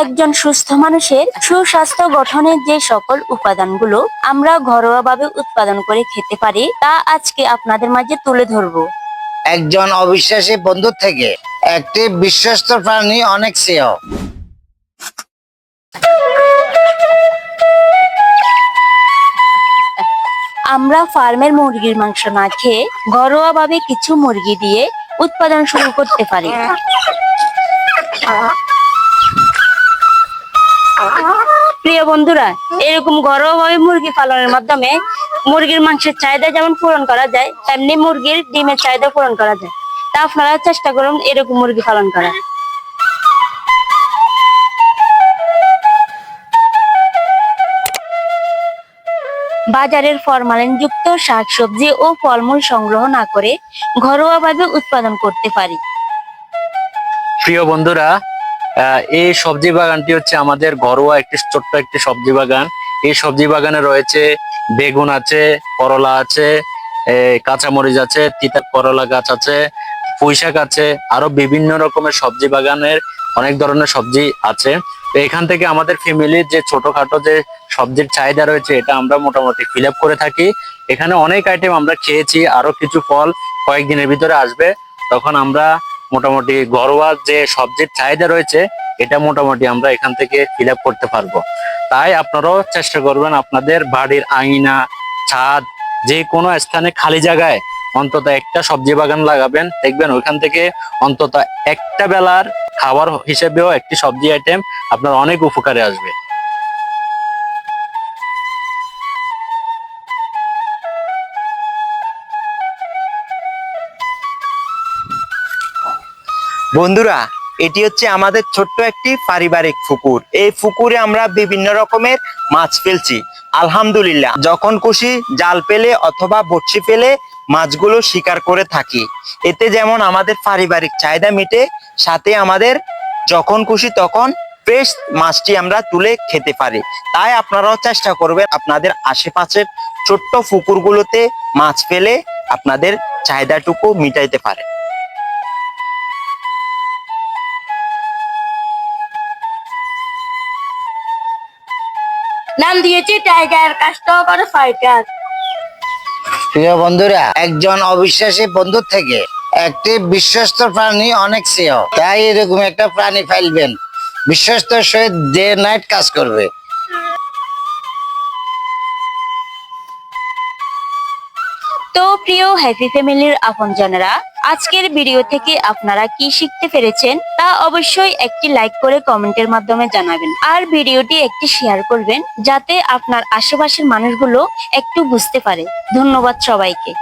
একজন সুস্থ মানুষের সুস্বাস্থ্য গঠনের যে সকল উপাদানগুলো আমরা ঘরোয়াভাবে উৎপাদন করে খেতে পারি তা আজকে আপনাদের মাঝে তুলে ধরবো। একজন অবিশ্বাসী বন্ধু থেকে একটি বিশ্বস্ত প্রাণী অনেক শ্রেয়। আমরা ফার্মের মুরগির মাংস না খেয়ে ঘরোয়াভাবে কিছু মুরগি দিয়ে উৎপাদন শুরু করতে পারি। প্রিয় বন্ধুরা, এরকম ঘরোয়াভাবে মুরগি পালনের মাধ্যমে মুরগির মাংসের চাহিদা যেমন পূরণ করা যায়, তেমনি মুরগির ডিমের চাহিদা পূরণ করা যায়। তা আপনারা চেষ্টা করুন এরকম মুরগি পালন করার। বাজারের ফরমালিন যুক্ত শাকসবজি ও ফলমূল সংগ্রহ না করে ঘরোয়াভাবে উৎপাদন করতে পারি। প্রিয় বন্ধুরা এই সবজি বাগানটি হচ্ছে আমাদের ঘরোয়া একটি ছোট্ট একটি সবজি বাগান। এই সবজি বাগানে রয়েছে বেগুন আছে, করলা আছে কাঁচামরিচ আছে, তিতা করলা গাছ আছে, পুঁইশাক আছে, আরও বিভিন্ন রকমের সবজি বাগানের অনেক ধরনের সবজি আছে। তো এখান থেকে আমাদের ফ্যামিলির যে ছোটখাটো যে সবজির চাহিদা রয়েছে, এটা আমরা মোটামুটি ফিল করে থাকি। এখানে অনেক আইটেম আমরা খেয়েছি, আরও কিছু ফল কয়েকদিনের ভিতরে আসবে। তখন আমরা মোটামুটি ঘরোয়া যে সবজির চাহিদা রয়েছে, এটা মোটামুটি আমরা এখান থেকে ফিল করতে পারব। তাই আপনারাও চেষ্টা করবেন আপনাদের বাড়ির আঙিনা, ছাদ, যে কোনো স্থানে খালি জায়গায় অন্তত একটা সবজি বাগান লাগাবেন। দেখবেন ওইখান থেকে অন্তত একটা বেলার খাবার হিসেবেও একটি সবজি আইটেম আপনার অনেক উপকারে আসবে। বন্ধুরা, এটি হচ্ছে আমাদের ছোট্ট একটি পারিবারিক পুকুর। এই পুকুরে আমরা বিভিন্ন রকমের মাছ ফেলছি। আলহামদুলিল্লাহ, যখন খুশি জাল পেলে অথবা বড়শি পেলে মাছগুলো শিকার করে থাকি। এতে যেমন আমাদের পারিবারিক চাহিদা মিটে, সাথে আমাদের যখন খুশি তখন ফ্রেশ মাছটি আমরা তুলে খেতে পারি। তাই আপনারাও চেষ্টা করবেন আপনাদের আশেপাশের ছোট্ট পুকুরগুলোতে মাছ ফেলে আপনাদের চাহিদাটুকু মিটাইতে পারে নাম দিয়েছি টাইগার কাষ্ট করে ফাইটার। প্রিয় বন্ধুরা একজন অবিশ্বাসী বন্ধু থেকে একটি বিশ্বস্ত প্রাণী অনেক শ্রেয়। তাই এরকম একটা প্রাণী ফেলবেন। বিশ্বস্ত সহিত ডে নাইট কাজ করবে। তো প্রিয় হ্যাপি ফ্যামিলির আপনজনেরা আজকের ভিডিও থেকে আপনারা কি শিখতে পেরেছেন, তা অবশ্যই একটি লাইক করে কমেন্টের মাধ্যমে জানাবেন। আর ভিডিওটি একটি শেয়ার করবেন, যাতে আপনার আশেপাশের মানুষগুলো একটু বুঝতে পারে। ধন্যবাদ সবাইকে।